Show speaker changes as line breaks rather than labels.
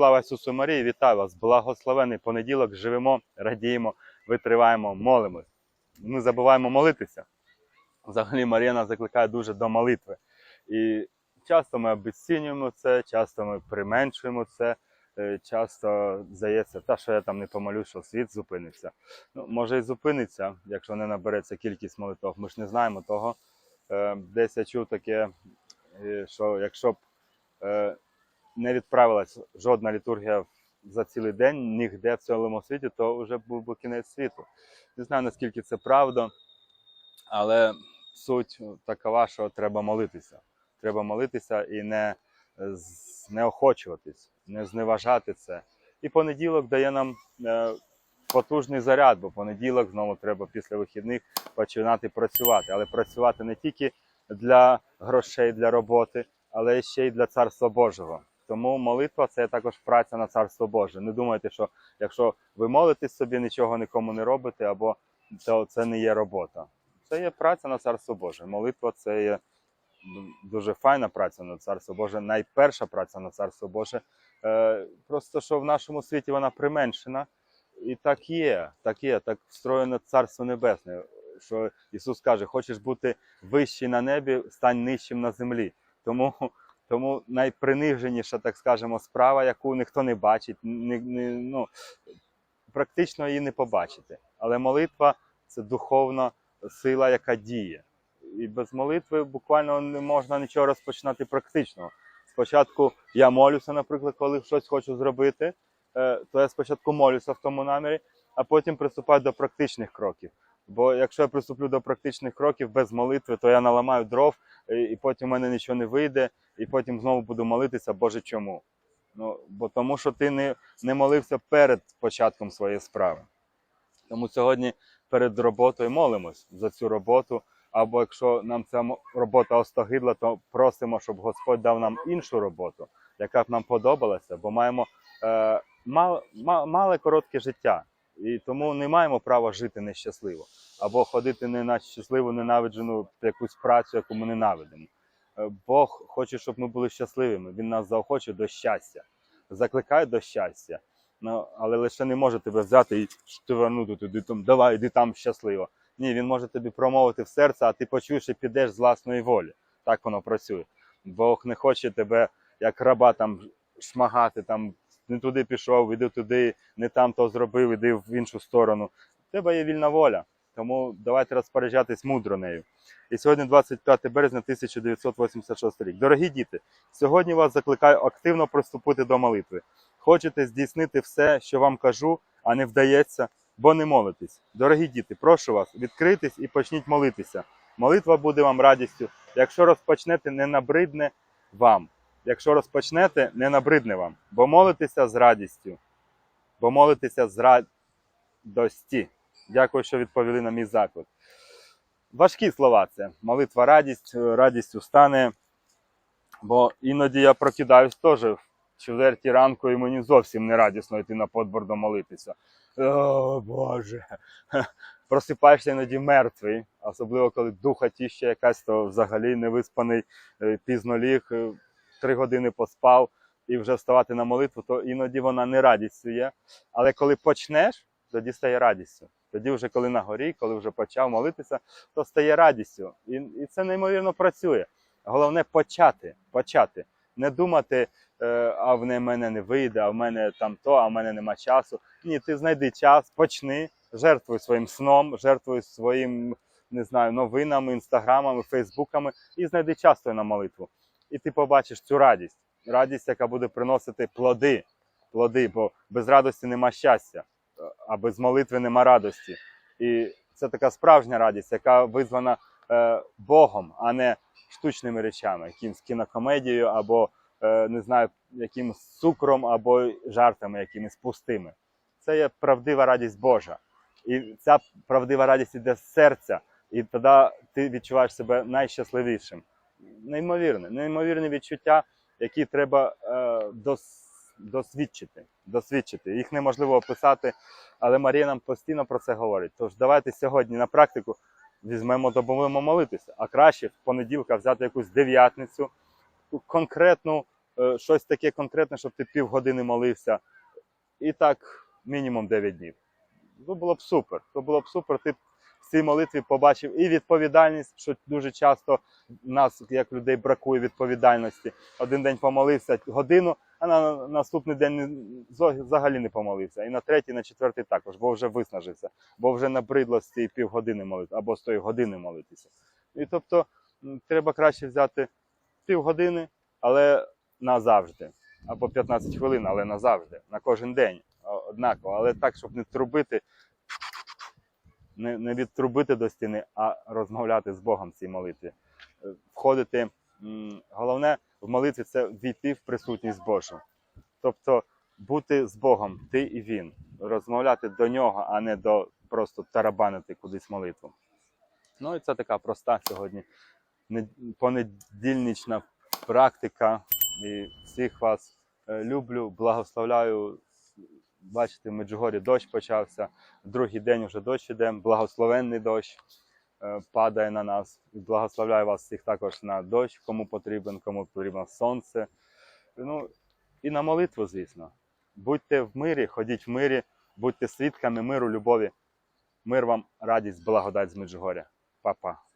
слава Ісусу Марії, вітаю вас! Благословений понеділок. Живемо, радіємо, витриваємо, молимось. Не забуваємо молитися. Взагалі Марія нас закликає дуже до молитви. І часто ми обесцінюємо це, часто ми применшуємо це. е, Часто здається, та що я там не помолю, що світ зупиниться. Ну, може і зупиниться, якщо не набереться кількість молитов. Ми ж не знаємо того. Е, Десь я чув таке, е, що якщо б не відправилась жодна літургія за цілий день нігде в цілому світі, то вже був би кінець світу. Не знаю, наскільки це правда, але суть такова, що треба молитися. Треба молитися і не знеохочуватись, не зневажати це. І понеділок дає нам е, потужний заряд, бо понеділок знову треба після вихідних починати працювати. Але працювати не тільки для грошей, для роботи, але ще й для Царства Божого. Тому молитва це також праця на Царство Боже. Не думайте, що якщо ви молитесь собі, нічого нікому не робите, або то це не є робота. Це є праця на Царство Боже. Молитва це є дуже файна праця на Царство Боже, найперша праця на Царство Боже. Е, просто що в нашому світі вона применшена. І так є, так є, так встроєно Царство Небесне. Що Ісус каже: хочеш бути вищий на небі, стань нижчим на землі. Тому, тому найприниженіша, так скажемо, справа, яку ніхто не бачить, не, не, ну, практично її не побачити. Але молитва це духовна сила, яка діє. І без молитви буквально не можна нічого розпочинати практичного. Спочатку я молюся, наприклад, коли щось хочу зробити, е, то я спочатку молюся в тому намірі, а потім приступаю до практичних кроків. Бо якщо я приступлю до практичних кроків без молитви, то я наламаю дров, і, потім в мене нічого не вийде, і потім знову буду молитися, Боже, чому? Ну, бо тому що ти не, не молився перед початком своєї справи. Тому сьогодні перед роботою молимось за цю роботу. Або якщо нам ця робота остогидла, то просимо, щоб Господь дав нам іншу роботу, яка б нам подобалася, бо маємо е, мал, ма- мале коротке життя, і тому не маємо права жити нещасливо, або ходити не на щасливу, ненавиджену якусь працю, яку ми ненавидимо. Е, Бог хоче, щоб ми були щасливими. Він нас заохочує до щастя, закликає до щастя. Ну, але лише не може тебе взяти і штиванути туди, там, давай, іди там щасливо. Ні, він може тобі промовити в серце, а ти почуєш і підеш з власної волі. Так воно працює. Бог не хоче тебе, як раба, там шмагати, там не туди пішов, іди туди, не там то зробив, іди в іншу сторону. У тебе є вільна воля. Тому давайте розпоряджатись мудро нею. І сьогодні 25 березня 1986 рік. Дорогі діти, сьогодні вас закликаю активно приступити до молитви. Хочете здійснити все, що вам кажу, а не вдається, бо не молитесь. Дорогі діти, прошу вас, відкрийтесь і почніть молитися. Молитва буде вам радістю. Якщо розпочнете, не набридне вам. Якщо розпочнете, не набридне вам, бо молитеся з радістю. Бо молитеся з радості. Дякую, що відповіли на мій заклик. Важкі слова це. Молитва радість, радістю стане. Бо іноді я прокидаюсь теж в четвертій ранку, і мені зовсім не радісно йти на подбордо молитися. О, Боже. Просипаєшся іноді мертвий, особливо коли духа тіща якась, то взагалі невиспаний, е, пізно ліг, е, три години поспав і вже вставати на молитву, то іноді вона не радістю є. Але коли почнеш, тоді стає радістю. Тоді, вже коли на горі, коли вже почав молитися, то стає радістю. І, і це неймовірно працює. Головне почати, почати. Не думати, е, а в мене не вийде, а в мене там то, а в мене нема часу. Ні, ти знайди час, почни, жертвуй своїм сном, жертвуй своїм, не знаю, новинами, інстаграмами, фейсбуками і знайди час на молитву. І ти побачиш цю радість. Радість, яка буде приносити плоди. Плоди, бо без радості нема щастя, а без молитви нема радості. І це така справжня радість, яка визвана е, Богом, а не штучними речами, якимсь кінокомедією або е, не знаю, якимось цукром або жартами якимись пустими. Це є правдива радість Божа. І ця правдива радість іде з серця, і тоді ти відчуваєш себе найщасливішим. Неймовірне, неймовірне відчуття, які треба е, дос, досвідчити, досвідчити. Їх неможливо описати, але Марія нам постійно про це говорить. Тож давайте сьогодні на практику візьмемо та молитися. А краще в понеділка взяти якусь дев'ятницю, конкретну е, щось таке конкретне, щоб ти півгодини молився. І так мінімум 9 днів. Ну, було б супер. То було б супер. Ти цій молитві побачив і відповідальність, що дуже часто нас, як людей, бракує відповідальності. Один день помолився годину, а на наступний день взагалі не помолився. І на третій, на четвертий також, бо вже виснажився, бо вже набридло з цієї півгодини молитися або з тої години молитися. І тобто треба краще взяти півгодини, але назавжди. Або 15 хвилин, але назавжди, на кожен день однаково. Але так, щоб не трубити, не, не відтрубити до стіни, а розмовляти з Богом в цій молитві. Е, Входити. Головне в молитві це війти в присутність Божу. Тобто бути з Богом, ти і він, розмовляти до нього, а не до просто тарабанити кудись молитву. Ну і це така проста сьогодні понедільнична практика. І всіх вас е, люблю, благословляю. Бачите, в Меджугорі дощ почався. Другий день вже дощ іде, благословенний дощ е, падає на нас. Благословляю вас всіх також на дощ, кому потрібен, кому потрібно сонце. Ну, і на молитву, звісно. Будьте в мирі, ходіть в мирі, будьте свідками миру, любові. Мир вам, радість, благодать з Меджугоря. Па-па.